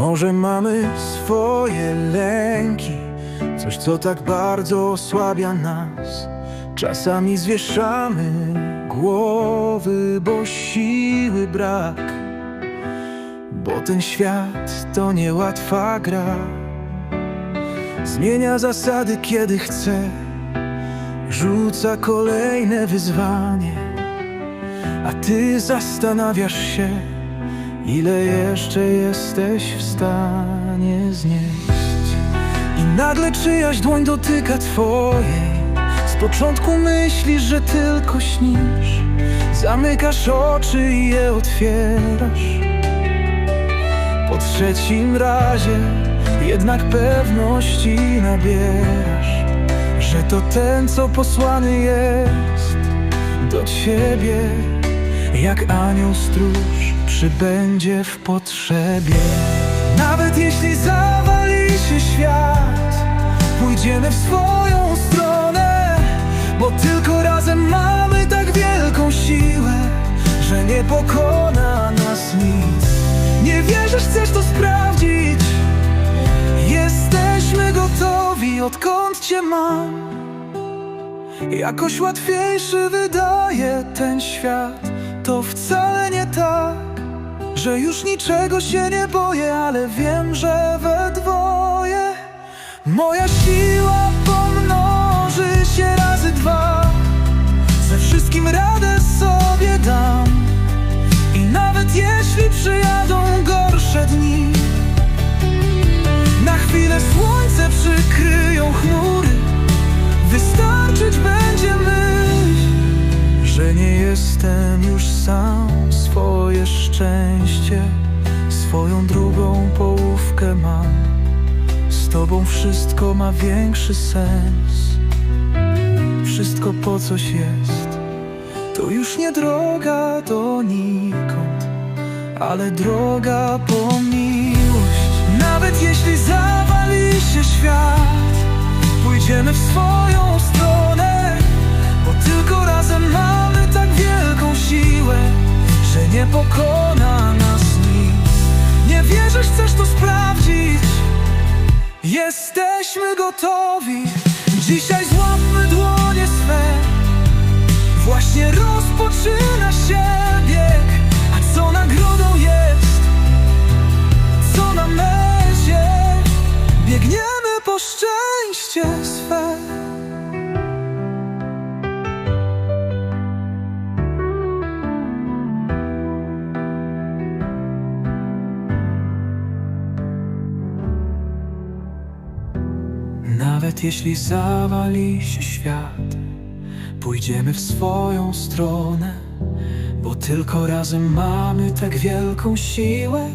Może mamy swoje lęki, coś co tak bardzo osłabia nas. Czasami zwieszamy głowy, bo siły brak. Bo ten świat to niełatwa gra. Zmienia zasady kiedy chce, rzuca kolejne wyzwanie. A ty zastanawiasz się, ile jeszcze jesteś w stanie znieść. I nagle czyjaś dłoń dotyka twojej. Z początku myślisz, że tylko śnisz. Zamykasz oczy i je otwierasz. Po trzecim razie jednak pewności nabierasz, że to ten, co posłany jest do ciebie, jak anioł stróż przybędzie w potrzebie. Nawet jeśli zawali się świat, pójdziemy w swoją stronę, bo tylko razem mamy tak wielką siłę, że nie pokona nas nic. Nie wierzysz, chcesz to sprawdzić? Jesteśmy gotowi, odkąd cię mam. Jakoś łatwiejszy wydaje ten świat To wcale Że już niczego się nie boję Ale wiem, że we dwoje Moja siła pomnoży się razy dwa. Ze wszystkim radę jestem już sam. Swoje szczęście, swoją drugą połówkę mam. Z tobą wszystko ma większy sens. Wszystko po coś jest. To już nie droga donikąd, ale droga po miłość. Nawet jeśli zawali się świat. Pójdziemy w swoją stronę, nie pokona nas nic. Nie wierzysz, chcesz to sprawdzić? Jesteśmy gotowi. Dzisiaj złapmy dłonie swe. Właśnie rozpoczyna się Nawet jeśli zawali się świat Pójdziemy w swoją stronę Bo tylko razem mamy tak wielką siłę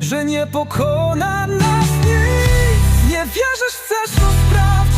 Że nie pokona nas nic. Nie wierzysz, chcesz to sprawdzić